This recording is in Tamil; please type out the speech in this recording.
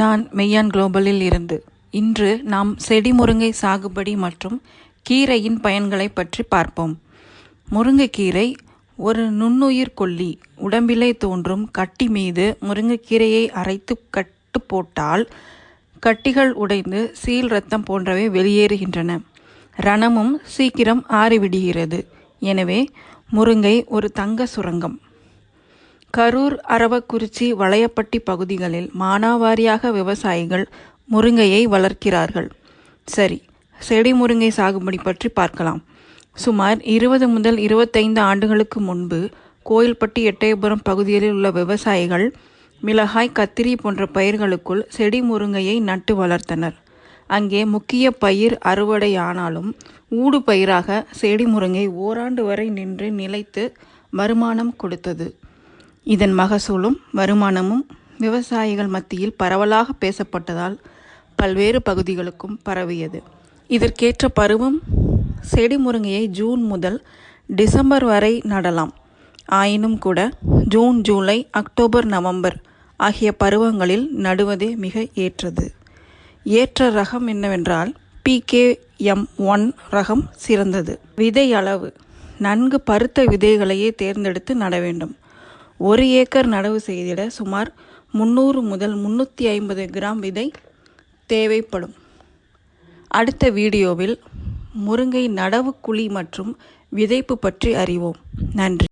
நான் மெய்யான் குளோபலில் இருந்து. இன்று நாம் செடி முருங்கை சாகுபடி மற்றும் கீரையின் பயன்களை பற்றி பார்ப்போம். முருங்கைக்கீரை ஒரு நுண்ணுயிர் கொல்லி. உடம்பிலே தோன்றும் கட்டி மீது முருங்கைக்கீரையை அரைத்து கட்டு போட்டால் கட்டிகள் உடைந்து சீல் ரத்தம் போன்றவை வெளியேறுகின்றன. ரணமும் சீக்கிரம் ஆறிவிடுகிறது. எனவே முருங்கை ஒரு தங்க சுரங்கம். கரூர் அரவக்குறிச்சி வளையப்பட்டி பகுதிகளில் மானாவாரியாக விவசாயிகள் முருங்கையை வளர்க்கிறார்கள். சரி செடி முருங்கை சாகுபடி பற்றி பார்க்கலாம். சுமார் இருபது முதல் இருபத்தைந்து ஆண்டுகளுக்கு முன்பு கோயில்பட்டி எட்டயபுரம் பகுதிகளில் உள்ள விவசாயிகள் மிளகாய் கத்திரி போன்ற பயிர்களுக்குள் செடி முருங்கையை நட்டு வளர்த்தனர். அங்கே முக்கிய பயிர் அறுவடையானாலும் ஊடு பயிராக செடி முருங்கை ஓராண்டு வரை நின்று நிலைத்து வருமானம் கொடுத்தது. இதன் மகசூலும் வருமானமும் விவசாயிகள் மத்தியில் பரவலாக பேசப்பட்டதால் பல்வேறு பகுதிகளுக்கும் பரவியது. இதற்கேற்ற பருவம் செடி முருங்கையை ஜூன் முதல் டிசம்பர் வரை நடலாம். ஆயினும் கூட ஜூன் ஜூலை அக்டோபர் நவம்பர் ஆகிய பருவங்களில் நடுவதே மிக ஏற்றது. ஏற்ற ரகம் என்னவென்றால் பிகேஎம் ஒன் ரகம் சிறந்தது. விதை அளவு நன்கு பருத்த விதைகளையே தேர்ந்தெடுத்து நட வேண்டும். ஒரு ஏக்கர் நடவு செய்திட சுமார் முந்நூறு முதல் முந்நூற்றி ஐம்பது கிராம் விதை தேவைப்படும். அடுத்த வீடியோவில் முருங்கை நடவு குழி மற்றும் விதைப்பு பற்றி அறிவோம். நன்றி.